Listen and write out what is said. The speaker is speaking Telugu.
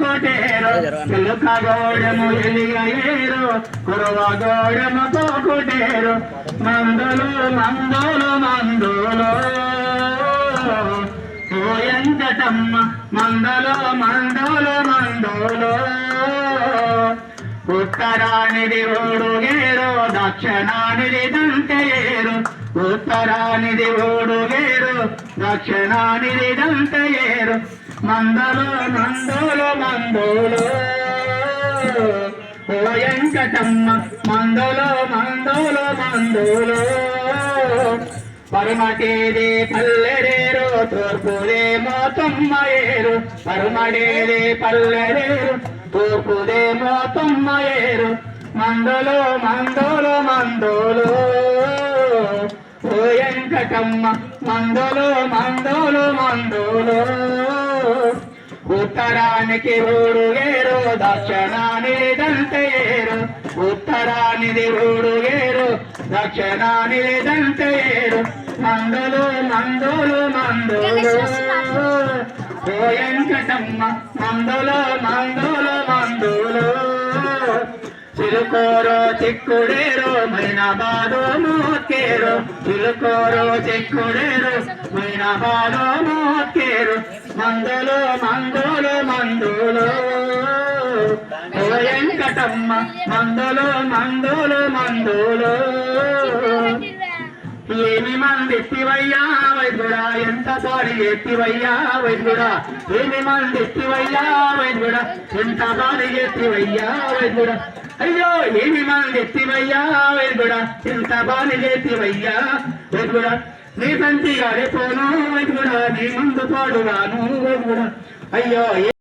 కోటేరు చిలుక గోడెము ఎలిగేరు కురువ గోడెము కోటేరు మందులు మందులు మందులు. ఓయంతటమ్మ మందలు మందులు మందులు. ఉత్తరానిది ఓడుగేరు దక్షిణానిది దంతయేరు. ఉత్తరానిది ఓడుగేరు దక్షిణానిది దంతయేరు. మందలు మందులు మందోలో. ఓ వెంకటమ్మ మందులు మందోలో మందులు. పరమటేది పల్లెరేరు తూర్పుదేమో తొమ్మయేరు పరమడేది పల్లెరేరు తూర్పుదేమో తొమ్మయేరు మందులు మందులు మందులు. ఓ వెంకటమ్మ మందులు మందులు మందులు. ఉత్తరానికి ఊడుగేరు దక్షిణానికి దంతయేరు ఉత్తరానిది ఊడుగేరు దక్షిణానిది దంతయేరు మందులు మందులు మందులు. ఓ వెంకటమ్మ మందులు మందులు మందులు. చిరుకోరు చిక్కుడేరు మైన బాదో పిలుకోరు చెక్కుడేరు మినహాలో మోకేరు మందులు మందులు మందులు. వెంకటమ్మ మందులు మందులు మందులు. ఏమి మంది వైద్యుడా? ఎంత బాడి ఎత్తివయ్యా వైద్యుడా? ఏమి మంది వైద్యుడా? ఎంత బాడి ఎత్తివయ్యా వైద్యుడా? అయ్యో ఏమి మంది వైద్యుడా? ఎంత బాడి ఎత్తివయ్యా వైద్యుడా? నీ సంచి గారే పోను వైద్యుడా నీ ముందు పాడుగాను వైద్యుడా. అయ్యో